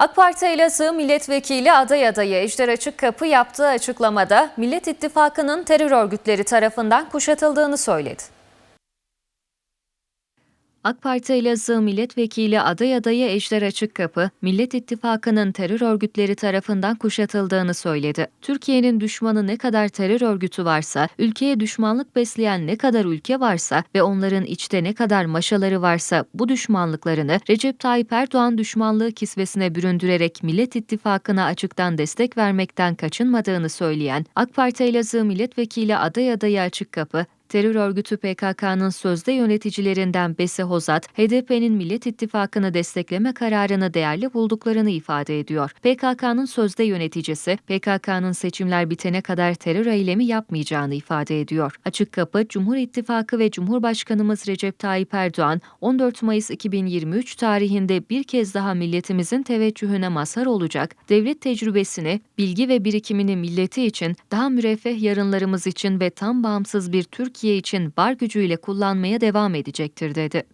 AK Parti Elazığ Milletvekili aday adayı Ejder Açıkkapı yaptığı açıklamada Millet İttifakı'nın terör örgütleri tarafından kuşatıldığını söyledi. AK Parti Elazığ Milletvekili aday adayı Ejder Açıkkapı, Millet İttifakı'nın terör örgütleri tarafından kuşatıldığını söyledi. Türkiye'nin düşmanı ne kadar terör örgütü varsa, ülkeye düşmanlık besleyen ne kadar ülke varsa ve onların içte ne kadar maşaları varsa bu düşmanlıklarını Recep Tayyip Erdoğan düşmanlığı kisvesine büründürerek Millet İttifakı'na açıktan destek vermekten kaçınmadığını söyleyen AK Parti Elazığ Milletvekili aday adayı Açıkkapı, Terör örgütü PKK'nın sözde yöneticilerinden Besi Hozat, HDP'nin Millet İttifakı'nı destekleme kararını değerli bulduklarını ifade ediyor. PKK'nın sözde yöneticisi, PKK'nın seçimler bitene kadar terör eylemi yapmayacağını ifade ediyor. Açık Kapı, Cumhur İttifakı ve Cumhurbaşkanımız Recep Tayyip Erdoğan, 14 Mayıs 2023 tarihinde bir kez daha milletimizin teveccühüne mazhar olacak, devlet tecrübesini, bilgi ve birikimini milleti için, daha müreffeh yarınlarımız için ve tam bağımsız bir Türkiye için var gücüyle kullanmaya devam edecektir dedi.